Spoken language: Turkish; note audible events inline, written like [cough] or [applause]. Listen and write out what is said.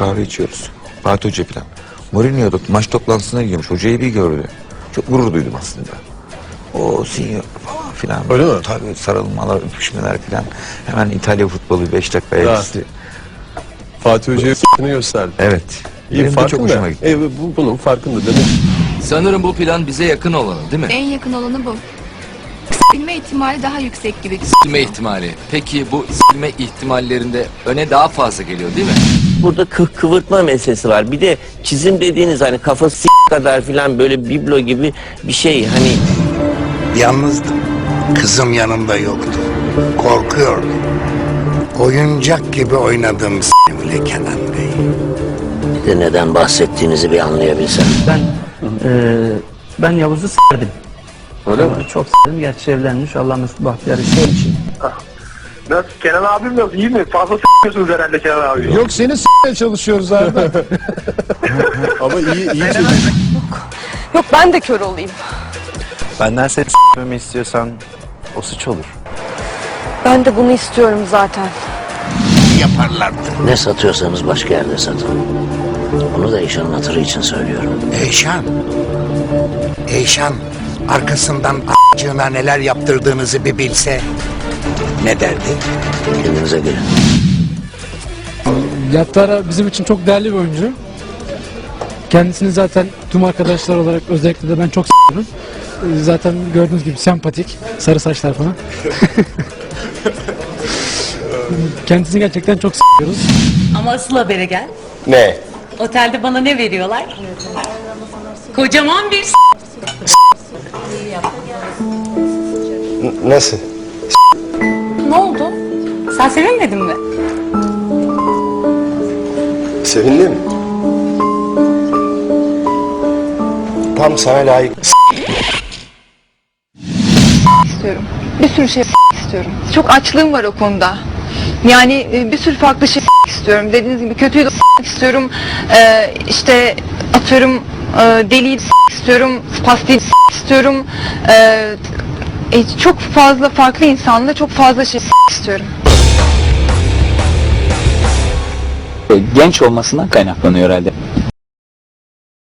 kahve içiyoruz. Fatih Hoca falan. Mourinho da maç toplantısına girmiş. Hocayı bir gördü. Çok gurur duydum aslında. O senior falan filan. Öyle mi? Tabii sarılmalar, öpüşmeler filan. Hemen İtalya futbolu 5 dakikaya Ha. geçti. Fatih Hoca'ya s**tini gösterdi. Evet. İyi Benim de farkında. çok hoşuma gitti. E, bu, bunun farkında demek. Sanırım bu plan bize yakın olanı değil mi? En yakın olanı bu. Bilme ihtimali daha yüksek gibi. Silme ihtimali. Peki bu silme ihtimallerinde öne daha fazla geliyor değil mi? Burada kıh kıvırtma meselesi var. Bir de çizim dediğiniz hani kafası s- kadar filan böyle biblo gibi bir şey hani Yalnızdım. Kızım yanımda yoktu. Korkuyordum. Oyuncak gibi oynadım s**imle Kenan Bey. bir de neden bahsettiğinizi bir anlayabilsem. Ben eee ben Yavuz'u s**erdim. Öyle mi? Çok s**erdim. Gerçi evlenmiş. Allah mesut bahtiyar etsin için. Nasıl? Kenan abim nasıl? İyi mi? Fazla s**yorsunuz herhalde Kenan abi. Yok seni s**meye çalışıyoruz Arda. [laughs] Ama iyi iyi çocuk. Yok ben de kör olayım. Benden seni s**memi istiyorsan o suç olur. Ben de bunu istiyorum zaten. Yaparlardı. Ne satıyorsanız başka yerde satın. Onu da Eyşan'ın hatırı için söylüyorum. Eyşan. Eyşan arkasından a**cığına neler yaptırdığınızı bir bilse ne derdi? Kendinize gelin. Yattara bizim için çok değerli bir oyuncu. Kendisini zaten tüm arkadaşlar olarak özellikle de ben çok s**yorum. Ee, Zaten gördüğünüz gibi sempatik, sarı saçlar falan. [laughs] Kendisini gerçekten çok s**yoruz. Ama asıl habere gel. Ne? Otelde bana ne veriyorlar? Kocaman bir s- Nasıl? Ne oldu? Sen sevinmedin mi? Sevindin mi? Tam sana layık. istiyorum. Bir sürü şey istiyorum. Çok açlığım var o konuda. Yani e, bir sürü farklı şey istiyorum. Dediğiniz gibi kötüyü de istiyorum. Ee, işte atıyorum e, deliyi de istiyorum. Spastiği istiyorum. Ee, e, çok fazla farklı insanla çok fazla şey istiyorum. Genç olmasından kaynaklanıyor herhalde.